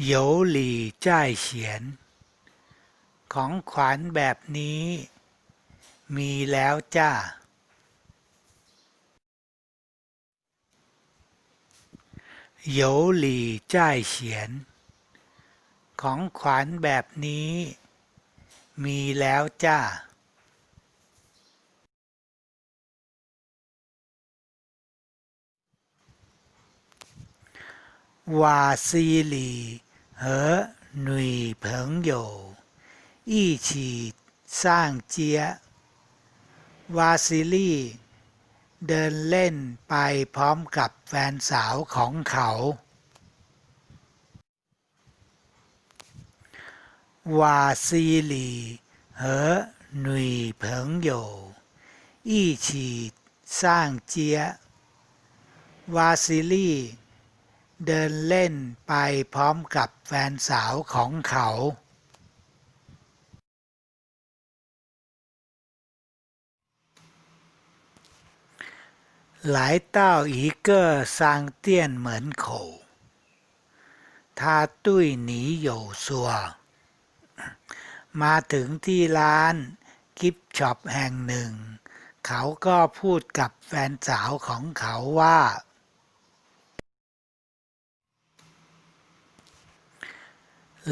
หยวหลี่จเฉียน ของขวัญแบบนี้ มีแล้วจ้า หยวหลี่จเสียน ของขวัญแบบนี้ มีแล้วจ้าว่าซีหลี 和女朋友一起上街วาซิลี่เดินเล่นไปพร้อมกับแฟนสาวของเขา 瓦西里和女朋友一起上街วาซิลี่ เดินเล่นไปพร้อมกับแฟนสาวของเขาหลายเต้าอีเกอร์ซางเตี้ยนเหมือนโขทาตุ้ยหนีโยซัว มาถึงที่ร้านกิฟช็อปแห่งหนึ่ง เขาก็พูดกับแฟนสาวของเขาว่า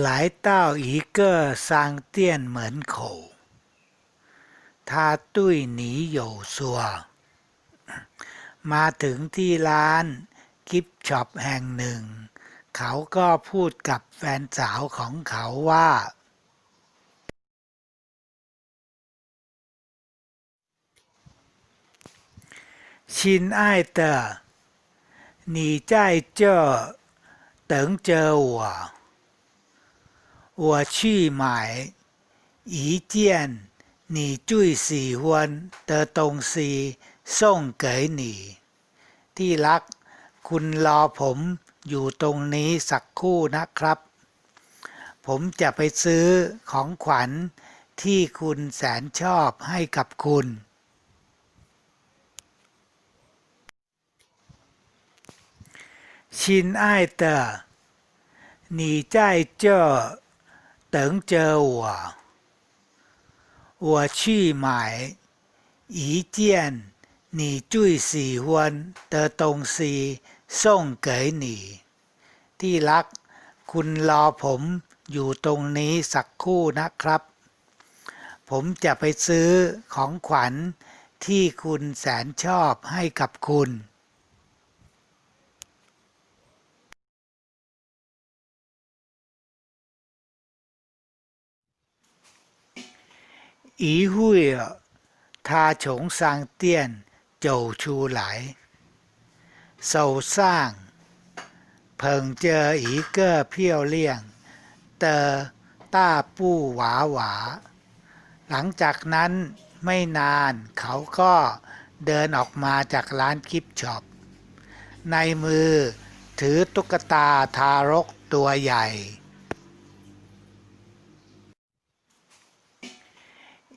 来到一个商店门口，他对女友说：“มาถึงที่ร้านกิฟช็อปแห่งหนึ่ง เขาก็พูดกับแฟนสาวของเขาว่า ชิน爱的你在这等着我 我去买一件你最喜欢的东西送给你ที่รัก คุณรอผมอยู่ตรงนี้สักครู่นะครับ ผมจะไปซื้อของขวัญที่คุณแสนชอบให้กับคุณ 亲爱的，你在这 等着我，我去买一件你最喜欢的东西送给你。ที่รัก คุณรอผมอยู่ตรงนี้สักครู่นะครับ ผมจะไปซื้อของขวัญที่คุณแสนชอบให้กับคุณ 一会儿，他从商店走出来，手上捧着一个漂亮的大布娃娃。หลังจากนั้นไม่นานเขาก็เดินออกมาจากร้านกิฟต์ช็อป ในมือถือตุ๊กตาทารกตัวใหญ่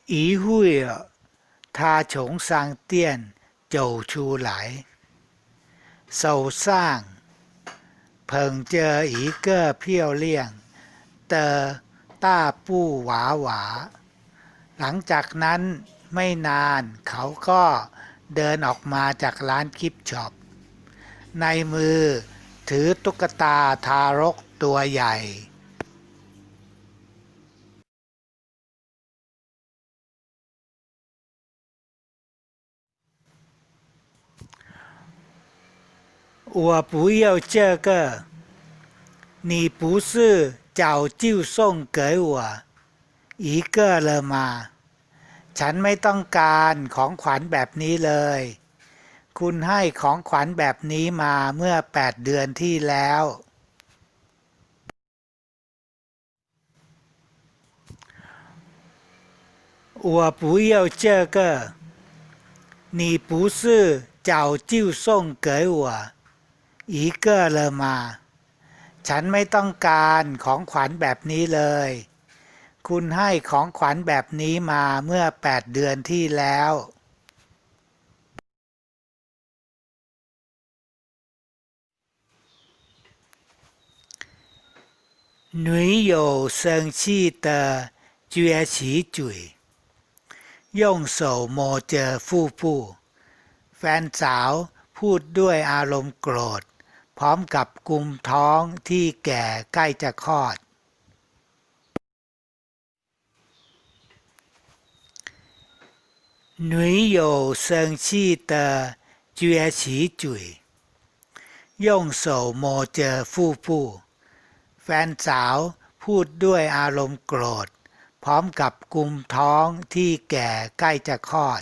一会儿，他从商店走出来，手上捧着一个漂亮的大布娃娃。หลังจากนั้นไม่นานเขาก็เดินออกมาจากร้านกิฟต์ช็อป ในมือถือตุ๊กตาทารกตัวใหญ่ 我不要这个，你不是早就送给我一个了吗？ฉันไม่ต้องการของขวัญแบบนี้เลย คุณให้ของขวัญแบบนี้มาเมื่อแปดเดือนที่แล้ว 我不要这个，你不是早就送给我 อีเกอร์เลอมา ฉันไม่ต้องการของขวัญแบบนี้เลย คุณให้ของขวัญแบบนี้มาเมื่อ 8 เดือนที่แล้วหนุยโยเซิงชีเตอยู่งโสโมเจอฟู่แฟนสาวพูดด้วยอารมณ์โกรธ พร้อมกับกลุ่มท้องที่แก่ใกล้จะคลอด หนุ่ยโยเซิงชีเตอเจีแฟนสาวพูดด้วยอารมณ์โกรธ พร้อมกับกลุ่มท้องที่แก่ใกล้จะคลอด